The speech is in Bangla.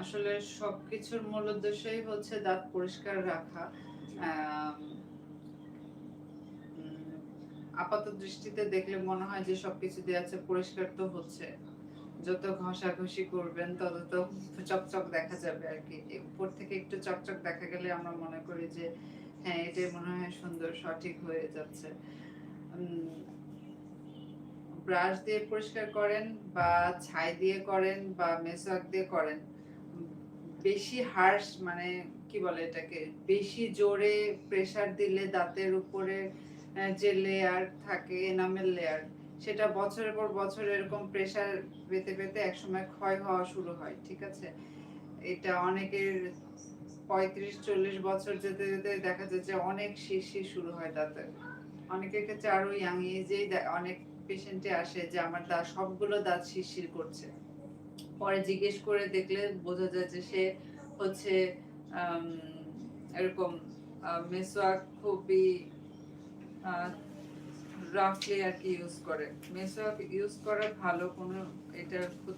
আসলে সবকিছুর মূল উদ্দেশ্যই হচ্ছে দাঁত পরিষ্কার রাখা। আপাত দৃষ্টিতে দেখলে মনে হয় যে সবকিছু দিয়ে আছে, পরিষ্কার তো হচ্ছে। যত ঘষাঘষি করবেন, তত তো চকচক দেখা যাবে আর কি। উপর থেকে একটু চকচক দেখা গেলে আমরা মনে করি যে হ্যাঁ এটাই মনে হয় সুন্দর, সঠিক হয়ে যাচ্ছে। ব্রাশ দিয়ে পরিষ্কার করেন বা ছাই দিয়ে করেন বা মেসওয়াক দিয়ে করেন। বেশি হার্শ মানে কি বলে এটাকে? বেশি জোরে প্রেসার দিলে দাঁতের উপরে যে লেয়ার থাকে এনামেল লেয়ার সেটা বছরের পর বছর এরকম প্রেসার পেতে পেতে একসময় ক্ষয় হওয়া শুরু হয়, ঠিক আছে? এটা অনেকের পঁয়ত্রিশ, চল্লিশ বছর যেতে যেতে দেখা যায় যে অনেক শিরশির শুরু হয় দাঁতের। অনেকের ক্ষেত্রে আরও ইয়াং এজেই অনেক পেশেন্টে আসে যে আমার দাঁত সবগুলো দাঁত শিরশির করছে। পরে জিজ্ঞেস করে দেখলে বোঝা যায় যে সে হচ্ছে এরকম মেসোয়াক খুবই রাফলি আর কি ইউজ করে। মেসোয়াক ইউজ করা ভালো কোনো এটা ক্ষতি